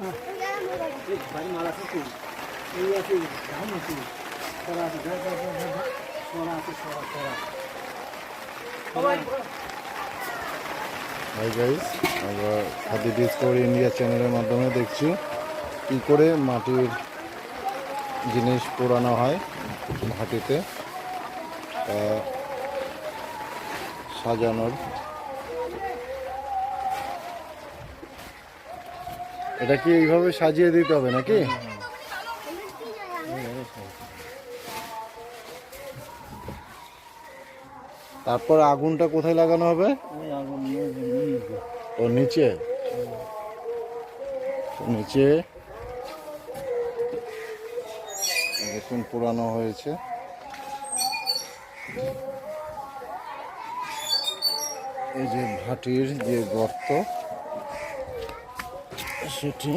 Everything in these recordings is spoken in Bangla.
আমরা খাদি ইন্ডিয়া চ্যানেলের মাধ্যমে দেখছি কি করে মাটির জিনিস পোড়ানো হয় মাটিতে সাজানোর এটা কি এইভাবে সাজিয়ে দিতে হবে নাকি? তারপর আগুনটা কোথায় লাগানো হবে। ও নিচে? নিচে। দেখুন পুরানো হয়েছে। এই যে ভাটির যে গর্ত সেটি।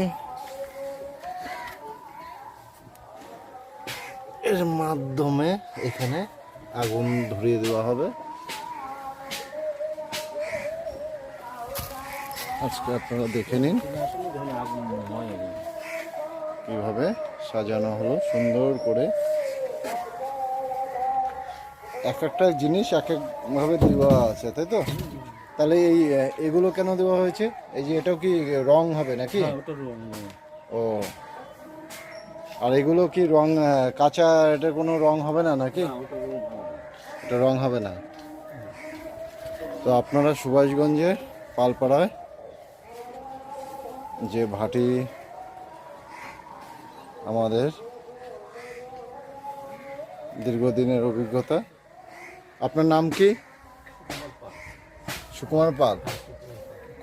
এর মাধ্যমে এখানে আগুন ধরিয়ে দেওয়া হবে। আজকে আপনারা দেখে নিন কীভাবে সাজানো হলো, সুন্দর করে। এক একটা জিনিস এক একভাবে দেওয়া আছে, তাই তো? তাহলে এই এগুলো কেন দেওয়া হয়েছে? এই যে এটাও কি রং হবে নাকি? হ্যাঁ ও। আর এগুলো কি রং কাঁচা এটা কোনো রং হবে না নাকি? এটা রং হবে না। তো আপনারা সুভাষগঞ্জে পালপাড়ায় যে ভাটি আমাদের দীর্ঘদিনের অভিজ্ঞতা আপনার নাম কি? সুকুমার পাল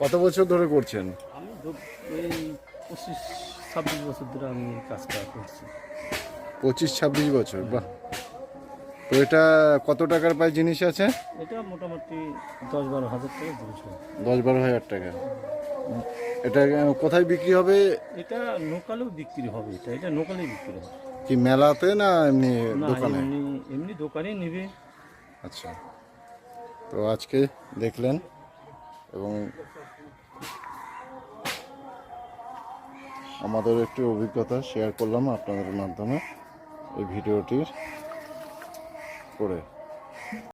কত বছর ধরে করছেন? আমি এই পঁচিশ ছাব্বিশ বছর ধরে আমি কাজটা করছি। পঁচিশ ছাব্বিশ বছর বাহ। তো এটা কত টাকার প্রায় জিনিস আছে? এটা মোটামুটি দশ বারো হাজার টাকা জিনিস দশ বারো হাজার টাকা। এটা কোথায় বিক্রি হবে? এটা নোকালেও বিক্রি হবে এটা এটা নোকালেই বিক্রি হবে। কি মেলাতে না এমনি দোকানে? এমনি দোকানে নেবে। আচ্ছা। তো আজকে দেখলেন এবং আমাদের একটি অভিজ্ঞতা শেয়ার করলাম আপনাদের মাধ্যমে এই ভিডিওটির করে।